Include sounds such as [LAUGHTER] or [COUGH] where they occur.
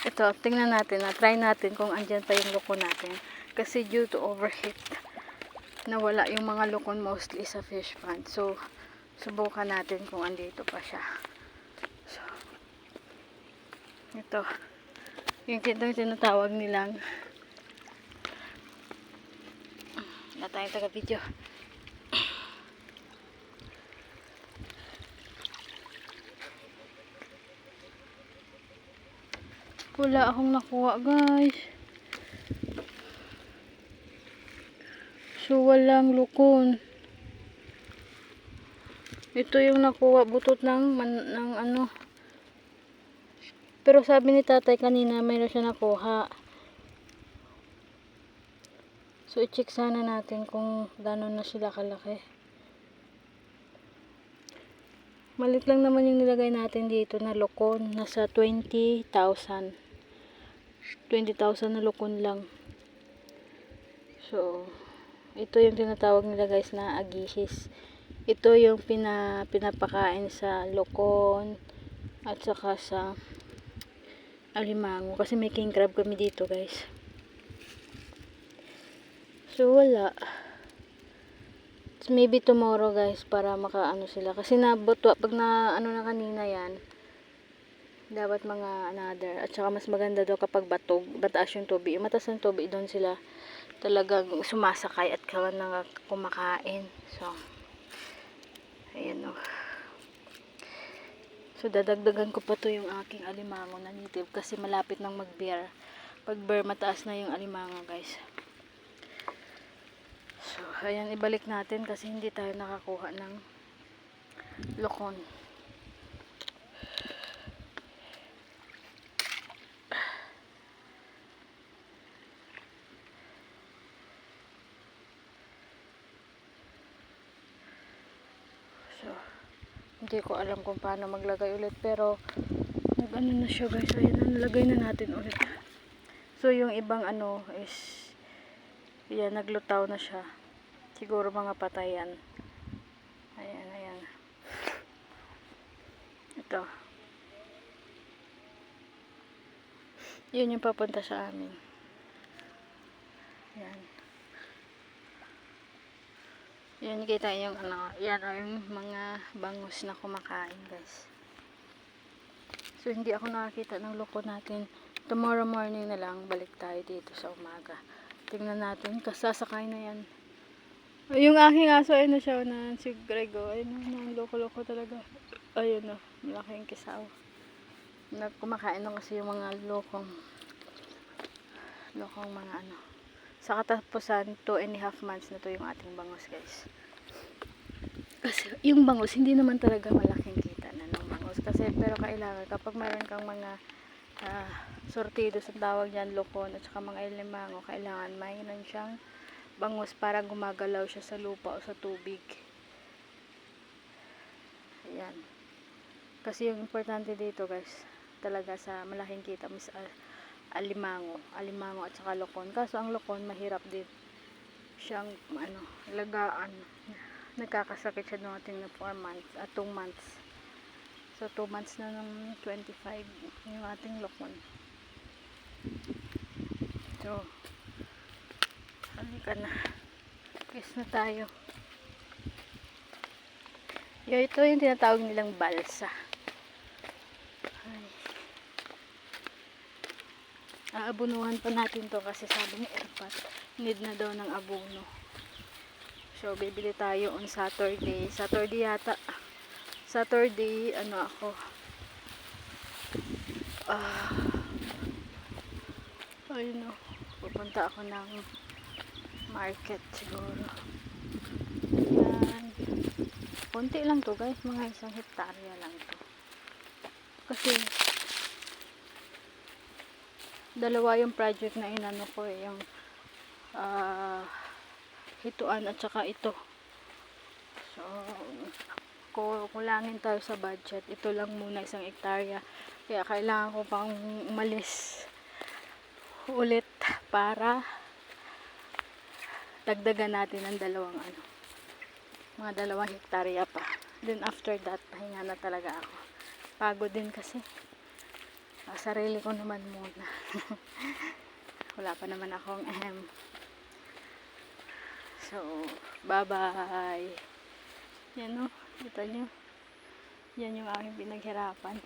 Ito, tingnan natin na try natin kung andyan pa yung lukon natin. Kasi due to overheat, nawala yung mga lukon mostly sa fish pond. So, subukan natin kung andito pa siya. So, ito. Yung yung tinatawag nilang na tayong taga-video. Wala akong nakuha, guys. So, walang lukon. Ito yung nakuha, butot ng, man, ng ano. Pero sabi ni tatay kanina, mayroon siya nakuha. So, i-check sana natin kung gano'n na sila kalaki. Malit lang naman yung nilagay natin dito na lukon. Nasa 20,000. 20,000 na lukon lang. So, ito yung tinatawag nila guys na agihis. Ito yung pina, pinapakain sa lukon at saka sa alimango. Kasi may king crab kami dito guys. So, wala. Maybe tomorrow guys para makaano sila. Kasi nabutwa, pag na ano na kanina yan, dapat mga another. At saka mas maganda daw kapag batog, bataas yung tubig. Yung matas ng tubig, doon sila talagang sumasakay at kawan na kumakain. So, ayan o. So, dadagdagan ko pa to yung aking alimango na native kasi malapit nang mag-bear. Pag bear, mataas na yung alimango guys. So, ayan, ibalik natin kasi hindi tayo nakakuha ng lokon. So, hindi ko alam kung paano maglagay ulit pero nag-ano na siya guys. Ayan na, nalagay na natin ulit. So, yung ibang ano is yan, naglutaw na siya. Siguro mga patayan. Ayan, ayan. Ito. Yun yung papunta sa amin. Yan. Yan, kita yung ano, yan ay yung mga bangus na kumakain, guys. So, hindi ako nakakita ng loko natin. Tomorrow morning na lang, balik tayo dito sa umaga. Tingnan natin, kasasakay na yan. Yung aking aso, ayun na siya, na si Grego. Ayun na, loko-loko talaga. Ayun na, malaking kisaw. Na kumakain na kasi yung mga lokong lokong mga ano. Sa katapusan, 2 and a half months na to yung ating bangus, guys. Kasi yung bangus, hindi naman talaga malaking kita na ng bangus. Kasi, pero kailangan, kapag mayroon kang mga ah, sortido sa tawag dyan, lokon, at saka mga elimango, kailangan mayroon siyang bangus para gumagalaw siya sa lupa o sa tubig. Ayan. Kasi yung importante dito guys, talaga sa malaking kita is al- alimango. Alimango at saka lokon. Kaso ang lokon mahirap din siyang ano, lagaan. Nagkakasakit siya nung ating na 4 months at 2 months. So 2 months na ng 25 yung ating lokon. So, halika na. Kiss na tayo. Yo, ito yung tinatawag nilang balsa. Ay. Aabunuhan pa natin to kasi sabi ni Erpat, need na daw ng abono. So, bibili tayo on Saturday. Saturday yata. Saturday, ano ako. Ah. ayun o. Pupunta ako ng market siguro. Yan. Konti lang to guys. Mga isang hektarya lang to. Kasi dalawa yung project na inano ko eh. Yung ah hituan at saka ito. So, kulangin tayo sa budget. Ito lang muna isang hektarya. Kaya kailangan ko pang umalis ulit para dagdagan natin ng dalawang ano mga dalawang hektarya pa then after that pahinga na talaga ako pagod din kasi Ah, sarili ko naman muna. [LAUGHS] Wala pa naman akong ahem. So, bye-bye. Yan o, kita nyo. Yan yung aking pinaghirapan.